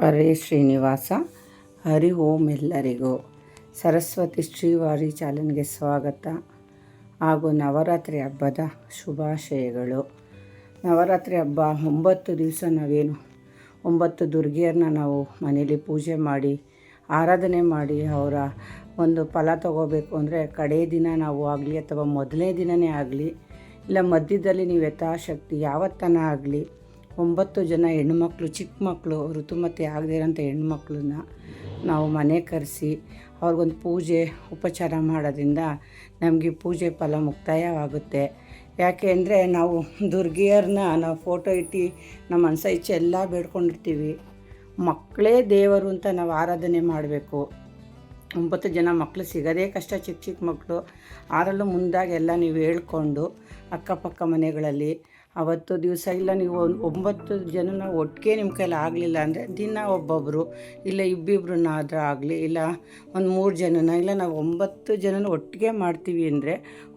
ಹರೇ ಶ್ರೀನಿವಾಸ, ಹರಿ ಓಂ ಎಲ್ಲರಿಗೂ. ಸರಸ್ವತಿ ಶ್ರೀವಾರಿ ಚಾಲನ್ಗೆ ಸ್ವಾಗತ. ಹಾಗೂ ನವರಾತ್ರಿ ಹಬ್ಬದ ಶುಭಾಶಯಗಳು. ನವರಾತ್ರಿ ಹಬ್ಬ ಒಂಬತ್ತು ದಿವಸ ನಾವೇನು, ಒಂಬತ್ತು ದುರ್ಗಿಯರನ್ನ ನಾವು ಮನೇಲಿ ಪೂಜೆ ಮಾಡಿ, ಆರಾಧನೆ ಮಾಡಿ, ಅವರ ಒಂದು ಫಲ ತಗೋಬೇಕು ಅಂದರೆ ಕಡೇ ದಿನ ನಾವು ಆಗಲಿ ಅಥವಾ ಮೊದಲನೇ ದಿನವೇ ಆಗಲಿ, ಇಲ್ಲ ಮಧ್ಯದಲ್ಲಿ ನೀವು ಯಥಾಶಕ್ತಿ ಯಾವತ್ತನ ಆಗಲಿ ಒಂಬತ್ತು ಜನ ಹೆಣ್ಮಕ್ಳು ಚಿಕ್ಕ ಮಕ್ಕಳು ಋತುಮತಿ ಆಗದೇ ಇರೋಂಥ ಹೆಣ್ಮಕ್ಳನ್ನ ನಾವು ಮನೆ ಕರೆಸಿ ಅವ್ರಿಗೊಂದು ಪೂಜೆ, ಉಪಚಾರ ಮಾಡೋದ್ರಿಂದ ನಮಗೆ ಪೂಜೆ ಫಲ ಮುಕ್ತಾಯವಾಗುತ್ತೆ. ಯಾಕೆ ಅಂದರೆ ನಾವು ದುರ್ಗಿಯರನ್ನ ನಾವು ಫೋಟೋ ಇಟ್ಟು ನಮ್ಮ ಮನಸ ಇಚ್ಛೆ ಎಲ್ಲ ಬೇಡ್ಕೊಂಡಿರ್ತೀವಿ. ಮಕ್ಕಳೇ ದೇವರು ಅಂತ ನಾವು ಆರಾಧನೆ ಮಾಡಬೇಕು. ಒಂಬತ್ತು ಜನ ಮಕ್ಕಳು ಸಿಗೋದೇ ಕಷ್ಟ, ಚಿಕ್ಕ ಚಿಕ್ಕ ಮಕ್ಕಳು ಅದರಲ್ಲೂ ಮುಂದಾಗೆಲ್ಲ ನೀವು ಹೇಳ್ಕೊಂಡು ಅಕ್ಕಪಕ್ಕ ಮನೆಗಳಲ್ಲಿ ಅವತ್ತು ದಿವಸ ಇಲ್ಲ, ನೀವು ಒಂಬತ್ತು ಜನನ ಒಟ್ಟಿಗೆ ನಿಮ್ಮ ಕೈಲಿ ಆಗಲಿಲ್ಲ ಅಂದರೆ ದಿನ ಒಬ್ಬೊಬ್ಬರು ಇಲ್ಲ ಇಬ್ಬಿಬ್ರನ್ನಾದರೂ ಆಗಲಿ, ಇಲ್ಲ ಒಂದು ಮೂರು ಜನನ, ಇಲ್ಲ ನಾವು ಒಂಬತ್ತು ಜನನ ಒಟ್ಟಿಗೆ ಮಾಡ್ತೀವಿ ಅಂದರೆ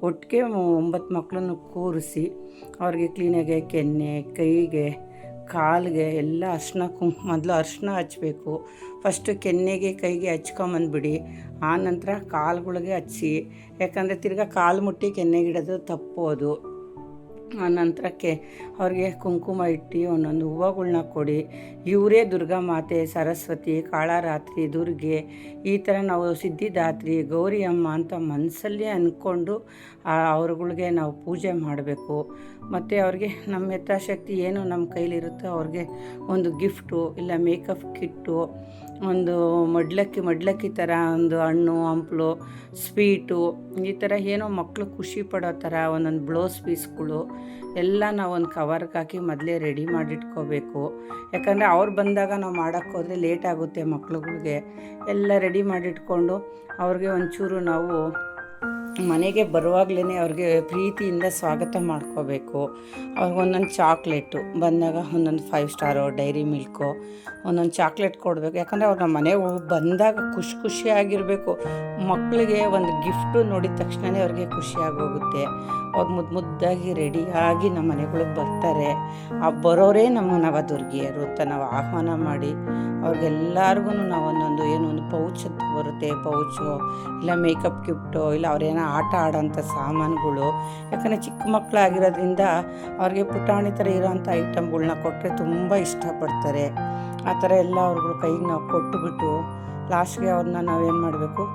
ಒಟ್ಟಿಗೆ ಒಂಬತ್ತು ಮಕ್ಕಳನ್ನು ಕೂರಿಸಿ ಅವ್ರಿಗೆ ಕ್ಲೀನಾಗೆ ಕೆನ್ನೆ, ಕೈಗೆ, ಕಾಲಿಗೆ ಎಲ್ಲ ಅರ್ಶಿನ ಕುಂ, ಮೊದಲು ಅರ್ಶಿನ ಹಚ್ಚಬೇಕು ಫಸ್ಟು ಕೆನ್ನೆಗೆ ಕೈಗೆ ಹಚ್ಕೊಂಬಂದ್ಬಿಡಿ, ಆ ನಂತರ ಕಾಲುಗಳಿಗೆ ಹಚ್ಚಿ, ಯಾಕಂದರೆ ತಿರ್ಗಾ ಕಾಲು ಮುಟ್ಟಿ ಕೆನ್ನೆಗಿಡೋದು ತಪ್ಪೋದು ಆ ನಂತರಕ್ಕೆ ಅವ್ರಿಗೆ ಕುಂಕುಮ ಇಟ್ಟು ಒಂದೊಂದು ಹೂವುಗಳ್ನ ಕೊಡಿ. ಇವರೇ ದುರ್ಗಾ ಮಾತೆ, ಸರಸ್ವತಿ, ಕಾಳರಾತ್ರಿ, ದುರ್ಗೆ, ಈ ಥರ ನಾವು ಸಿದ್ಧಿದಾತ್ರಿ ಗೌರಿ ಅಮ್ಮ ಅಂತ ಮನಸ್ಸಲ್ಲೇ ಅಂದ್ಕೊಂಡು ಅವ್ರುಗಳಿಗೆ ನಾವು ಪೂಜೆ ಮಾಡಬೇಕು. ಮತ್ತು ಅವ್ರಿಗೆ ನಮ್ಮ ಯಥಾಶಕ್ತಿ ಏನು ನಮ್ಮ ಕೈಲಿರುತ್ತೋ ಅವ್ರಿಗೆ ಒಂದು ಗಿಫ್ಟು ಇಲ್ಲ ಮೇಕಪ್ ಕಿಟ್ಟು, ಒಂದು ಮಡ್ಲಕ್ಕಿ ಮಡ್ಲಕ್ಕಿ ಥರ ಒಂದು ಹಣ್ಣು, ಹಂಪ್ಲು, ಸ್ವೀಟು, ಈ ಥರ ಏನೋ ಮಕ್ಕಳು ಖುಷಿ ಪಡೋ ಥರ ಒಂದೊಂದು ಬ್ಲೌಸ್ ಪೀಸ್ಗಳು ಎಲ್ಲ ನಾವು ಒಂದು ಕವರ್ಗೆ ಹಾಕಿ ಮೊದಲೇ ರೆಡಿ ಮಾಡಿಟ್ಕೋಬೇಕು. ಯಾಕಂದರೆ ಅವ್ರು ಬಂದಾಗ ನಾವು ಮಾಡೋಕ್ಕೋದ್ರೆ ಲೇಟ್ ಆಗುತ್ತೆ ಮಕ್ಳುಗಳಿಗೆ. ಎಲ್ಲ ರೆಡಿ ಮಾಡಿಟ್ಕೊಂಡು ಅವ್ರಿಗೆ ಒಂಚೂರು ನಾವು ಮನೆಗೆ ಬರುವಾಗಲೇ ಅವ್ರಿಗೆ ಪ್ರೀತಿಯಿಂದ ಸ್ವಾಗತ ಮಾಡ್ಕೋಬೇಕು. ಅವ್ರಿಗೆ ಒಂದೊಂದು ಚಾಕ್ಲೇಟು, ಬಂದಾಗ ಒಂದೊಂದು ಫೈವ್ ಸ್ಟಾರು ಡೈರಿ ಮಿಲ್ಕು, ಒಂದೊಂದು ಚಾಕ್ಲೇಟ್ ಕೊಡಬೇಕು. ಯಾಕಂದರೆ ಅವ್ರು ನಮ್ಮ ಮನೆಗೆ ಬಂದಾಗ ಖುಷಿ ಖುಷಿಯಾಗಿರಬೇಕು. ಮಕ್ಕಳಿಗೆ ಒಂದು ಗಿಫ್ಟು ನೋಡಿದ ತಕ್ಷಣವೇ ಅವ್ರಿಗೆ ಖುಷಿಯಾಗೋಗುತ್ತೆ. ಅವ್ರು ಮುದ್ದು ಮುದ್ದಾಗಿ ರೆಡಿಯಾಗಿ ನಮ್ಮ ಮನೆಗಳಿಗೆ ಬರ್ತಾರೆ. ಆ ಬರೋರೇ ನಮ್ಮ ನವದುರ್ಗಿಯರು ಅಂತ ನಾವು ಆಹ್ವಾನ ಮಾಡಿ ಅವ್ರಿಗೆಲ್ಲರಿಗೂ ನಾವು ಒಂದೊಂದು ಪೌಚ್ ಬರುತ್ತೆ, ಪೌಚು ಇಲ್ಲ ಮೇಕಪ್ ಗಿಫ್ಟೋ ಇಲ್ಲ ಅವ್ರೇನೋ ಆಟ ಆಡೋಂಥ ಸಾಮಾನುಗಳು. ಯಾಕಂದರೆ ಚಿಕ್ಕ ಮಕ್ಕಳಾಗಿರೋದ್ರಿಂದ ಅವ್ರಿಗೆ ಪುಟಾಣಿ ಥರ ಇರೋಂಥ ಐಟಮ್ಗಳನ್ನ ಕೊಟ್ಟರೆ ತುಂಬ ಇಷ್ಟಪಡ್ತಾರೆ. ಆ ಥರ ಎಲ್ಲ ಅವ್ರಗಳ ಕೈಗೆ ನಾವು ಕೊಟ್ಟುಬಿಟ್ಟು ಲಾಸ್ಟ್ಗೆ ಅವ್ರನ್ನ ನಾವೇನು ಮಾಡಬೇಕು?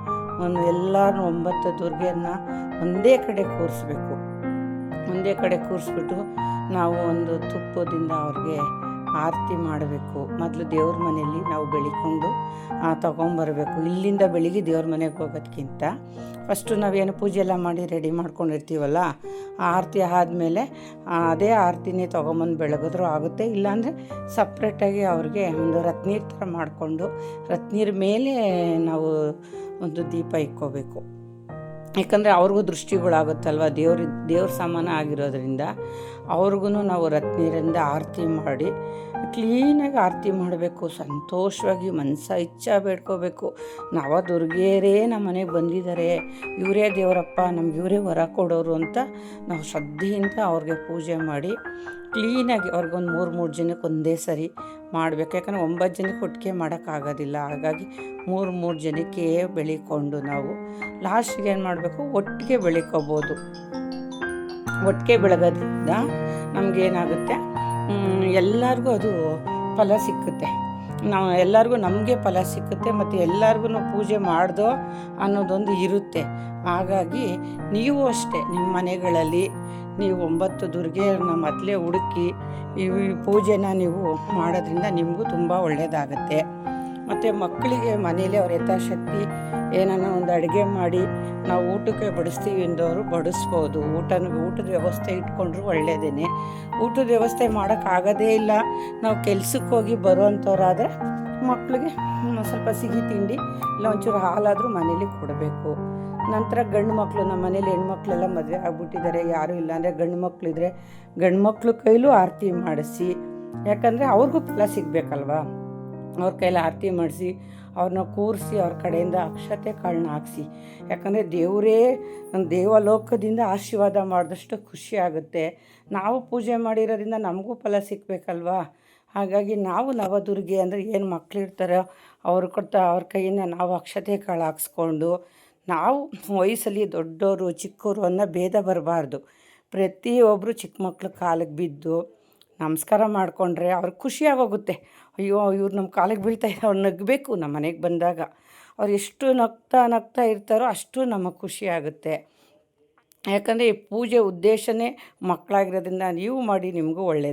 ಒಂದು ಎಲ್ಲರೂ ಒಂಬತ್ತು ದುರ್ಗೆಯನ್ನು ಒಂದೇ ಕಡೆ ಕೂರಿಸ್ಬೇಕು. ಒಂದೇ ಕಡೆ ಕೂರಿಸ್ಬಿಟ್ಟು ನಾವು ಒಂದು ತುಪ್ಪದಿಂದ ಅವ್ರಿಗೆ ಆರತಿ ಮಾಡಬೇಕು. ಮೊದಲು ದೇವ್ರ ಮನೆಯಲ್ಲಿ ನಾವು ಬೆಳಿಕೊಂಡು ತೊಗೊಂಬರ್ಬೇಕು. ಇಲ್ಲಿಂದ ಬೆಳಿಗ್ಗೆ ದೇವ್ರ ಮನೆಗೆ ಹೋಗೋದಕ್ಕಿಂತ ಫಸ್ಟು ನಾವೇನು ಪೂಜೆ ಎಲ್ಲ ಮಾಡಿ ರೆಡಿ ಮಾಡ್ಕೊಂಡಿರ್ತೀವಲ್ಲ ಆರತಿ ಆದಮೇಲೆ ಅದೇ ಆರತಿನೇ ತೊಗೊಂಬಂದು ಬೆಳಗಿದ್ರೂ ಆಗುತ್ತೆ. ಇಲ್ಲಾಂದರೆ ಸಪ್ರೇಟಾಗಿ ಅವ್ರಿಗೆ ಒಂದು ರತ್ನೀರ್ ಥರ ಮಾಡಿಕೊಂಡು, ರತ್ನೀರ್ ಮೇಲೆ ನಾವು ಒಂದು ದೀಪ ಇಕ್ಕೋಬೇಕು. ಯಾಕಂದರೆ ಅವ್ರಿಗೂ ದೃಷ್ಟಿಗಳಾಗುತ್ತಲ್ವ? ದೇವ್ರ ದೇವ್ರ ಸಮಾನ ಆಗಿರೋದ್ರಿಂದ ಅವ್ರಿಗೂ ನಾವು ರತ್ನೀರಿಂದ ಆರತಿ ಮಾಡಿ, ಕ್ಲೀನಾಗಿ ಆರತಿ ಮಾಡಬೇಕು, ಸಂತೋಷವಾಗಿ ಮನಸ ಇಚ್ಛ ಬೇಡ್ಕೋಬೇಕು. ನವ ದುರ್ಗೆಯರೇ ನಮ್ಮ ಮನೆಗೆ ಬಂದಿದ್ದಾರೆ ಇವರೇ ದೇವರಪ್ಪ, ನಮ್ಗೆ ಇವರೇ ವರ ಕೊಡೋರು ಅಂತ ನಾವು ಶ್ರದ್ಧೆಯಿಂದ ಅವ್ರಿಗೆ ಪೂಜೆ ಮಾಡಿ, ಕ್ಲೀನಾಗಿ ಅವ್ರಿಗೊಂದು ಮೂರು ಮೂರು ಜನಕ್ಕೆ ಒಂದೇ ಸರಿ ಮಾಡಬೇಕು. ಯಾಕಂದರೆ ಒಂಬತ್ತು ಜನಕ್ಕೆ ಒಟ್ಟಿಗೆ ಮಾಡೋಕ್ಕಾಗೋದಿಲ್ಲ. ಹಾಗಾಗಿ ಮೂರು ಮೂರು ಜನಕ್ಕೆ ಬೆಳಿಕೊಂಡು ನಾವು ಲಾಸ್ಟಿಗೆ ಏನು ಮಾಡಬೇಕು? ಒಟ್ಟಿಗೆ ಬೆಳಿಕೋಬೋದು. ಒಟ್ಟಿಗೆ ಬೆಳಗೋದ್ರಿಂದ ನಮಗೇನಾಗುತ್ತೆ ಎಲ್ಲರಿಗೂ ಅದು ಫಲ ಸಿಕ್ಕುತ್ತೆ. ನಾವು ಎಲ್ಲರಿಗೂ ನಮಗೆ ಫಲ ಸಿಕ್ಕುತ್ತೆ ಮತ್ತು ಎಲ್ಲರಿಗೂ ಪೂಜೆ ಮಾಡ್ದೋ ಅನ್ನೋದೊಂದು ಇರುತ್ತೆ. ಹಾಗಾಗಿ ನೀವು ಅಷ್ಟೇ ನಿಮ್ಮ ಮನೆಗಳಲ್ಲಿ ನೀವು ಒಂಬತ್ತು ದುರ್ಗೆಯನ್ನು ಮೊದಲೇ ಹುಡುಕಿ ಈ ಪೂಜೆನ ನೀವು ಮಾಡೋದ್ರಿಂದ ನಿಮಗೂ ತುಂಬ ಒಳ್ಳೆಯದಾಗತ್ತೆ ಮತ್ತು ಮಕ್ಕಳಿಗೆ ಮನೇಲಿ ಅವ್ರ ಯಥಾಶಕ್ತಿ ಏನನ್ನ ಒಂದು ಅಡುಗೆ ಮಾಡಿ ನಾವು ಊಟಕ್ಕೆ ಬಡಿಸ್ತೀವಿ ಎಂದವರು ಬಡಿಸ್ಬೋದು. ಊಟನ, ಊಟದ ವ್ಯವಸ್ಥೆ ಇಟ್ಕೊಂಡ್ರು ಒಳ್ಳೆಯದೇ ಊಟದ ವ್ಯವಸ್ಥೆ ಮಾಡೋಕ್ಕಾಗೋದೇ ಇಲ್ಲ. ನಾವು ಕೆಲ್ಸಕ್ಕೆ ಹೋಗಿ ಬರುವಂಥವ್ರಾದರೆ ಮಕ್ಕಳಿಗೆ ಸ್ವಲ್ಪ ಸಿಹಿ ತಿಂಡಿ ಇಲ್ಲ ಒಂಚೂರು ಹಾಲಾದರೂ ಮನೇಲಿ ಕೊಡಬೇಕು. ನಂತರ ಗಂಡು ಮಕ್ಕಳು ನಮ್ಮ ಮನೇಲಿ ಹೆಣ್ಮಕ್ಳೆಲ್ಲ ಮದುವೆ ಆಗ್ಬಿಟ್ಟಿದ್ದಾರೆ. ಯಾರೂ ಇಲ್ಲ ಅಂದರೆ ಗಂಡು ಮಕ್ಕಳಿದ್ರೆ ಗಂಡು ಮಕ್ಕಳು ಕೈಲೂ ಆರತಿ ಮಾಡಿಸಿ. ಯಾಕಂದರೆ ಅವ್ರಿಗೂ ಫಲ ಸಿಗಬೇಕಲ್ವಾ? ಅವ್ರ ಕೈಲಿ ಆರತಿ ಮಾಡಿಸಿ, ಅವ್ರನ್ನ ಕೂರಿಸಿ, ಅವ್ರ ಕಡೆಯಿಂದ ಅಕ್ಷತೆ ಕಾಳನ್ನ ಹಾಕ್ಸಿ. ಯಾಕಂದರೆ ದೇವರೇ ದೇವಲೋಕದಿಂದ ಆಶೀರ್ವಾದ ಮಾಡಿದಷ್ಟು ಖುಷಿ ಆಗುತ್ತೆ. ನಾವು ಪೂಜೆ ಮಾಡಿರೋದ್ರಿಂದ ನಮಗೂ ಫಲ ಸಿಕ್ಬೇಕಲ್ವಾ ಹಾಗಾಗಿ ನಾವು ನವದುರ್ಗೆ ಅಂದರೆ ಏನು ಮಕ್ಕಳಿರ್ತಾರೋ ಅವ್ರು ಕೊಡ್ತಾ ಅವ್ರ ಕೈಯಿಂದ ನಾವು ಅಕ್ಷತೆ ಕಾಳು ಹಾಕ್ಸ್ಕೊಂಡು, ನಾವು ವಯಸ್ಸಲ್ಲಿ ದೊಡ್ಡವರು ಚಿಕ್ಕವರು ಅನ್ನೋ ಭೇದ ಬರಬಾರ್ದು. ಪ್ರತಿಯೊಬ್ಬರು ಚಿಕ್ಕ ಮಕ್ಕಳು ಕಾಲಿಗೆ ಬಿದ್ದು ನಮಸ್ಕಾರ ಮಾಡಿಕೊಂಡ್ರೆ ಅವ್ರಿಗೆ ಖುಷಿಯಾಗೋಗುತ್ತೆ ಅಯ್ಯೋ, ಇವ್ರು ನಮ್ಮ ಕಾಲಿಗೆ ಬೀಳ್ತಾ ಇದ್ದಾರೆ, ಅವ್ರು ನಗಬೇಕು ನಮ್ಮ ಮನೆಗೆ ಬಂದಾಗ. ಅವ್ರು ಎಷ್ಟು ನಗ್ತಾ ನಗ್ತಾ ಇರ್ತಾರೋ ಅಷ್ಟು ನಮಗೆ ಖುಷಿ ಆಗುತ್ತೆ. ಯಾಕಂದರೆ ಈ ಪೂಜೆ ಉದ್ದೇಶನೇ ಮಕ್ಕಳಾಗಿರೋದ್ರಿಂದ ನೀವು ಮಾಡಿ ನಿಮಗೂ ಒಳ್ಳೆಯದು